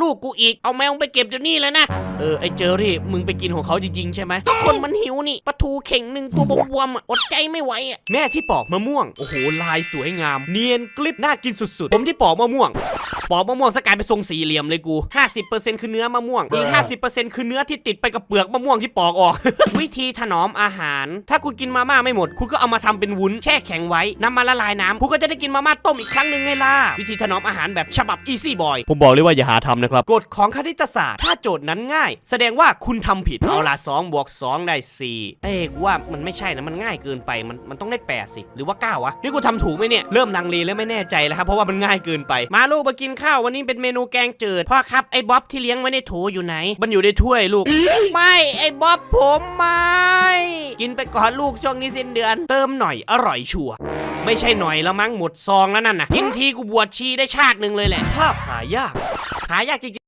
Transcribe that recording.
ลูกกูอีก เอาแมวไปเก็บเดี๋ยวนี้เลยนะ เออ ไอเจอรี่ มึงไปกินของเขาจริงๆใช่ไหมทุกคนมันหิวนี่ปลาทูเข่งหนึ่งตัวบวมๆอะอดใจไม่ไหวอะ แม่ที่ปอกมะม่วง โอ้โห ลายสวยงาม เนียนกลิบน่ากินสุดๆ ผมที่ปอกมะม่วงปอกมะม่วงสกลายเป็นทรงสี่เหลี่ยมเลยกู 50%คือเนื้อมะม่วง อีก 50%คือเนื้อที่ติดไปกับเปลือกมะม่วงที่ปอกออก วิธีถนอมอาหาร ถ้าคุณกินมาม่าไม่หมด คุณก็เอามาทำเป็นวุ้นแช่แข็งไว้นำมาละลายน้ำคุณก็จะได้กินมาม่าต้มอีกครั้งหนึ่งไงล่ะ วิธีถนอมอาหารแบบฉบับ easy boy ผมบอกเลยว่าอย่าหาทำนะครับ กฎของคณิตศาสตร์ ถ้าโจทย์นั้นง่าย แสดงว่าคุณทำผิด เอาล่ะ2บวก2ได้ 4 เอ้ยกูว่ามันไม่ใช่นะ มันง่ายเกินไป มันมันต้องได้ 8 สิ หรือว่า 9 วะ นี่กูทำถูกไหมเนี่ย เริ่มลังเลแล้วไม่แน่ใจแล้วครับ เพราะว่ามันง่ายเกินไป มาลูกมากินข้าววันนี้เป็นเมนูแกงจืดพ่อครับไอ้บ๊อบที่เลี้ยงไว้ในโถอยู่ไหน มันอยู่ในถ้วยลูก ไม่ไอ้บ๊อบผมไม่ กินไปก่อนลูกช่วงนี้สิ้นเดือน เติมหน่อยอร่อยชัวร์ไม่ใช่หน่อยแล้วมั้งหมดซองแล้วนั่นน่ะกินทีกูบวชชีได้ชาติหนึ่งเลยแหละภาพหายาก หายากจริงๆ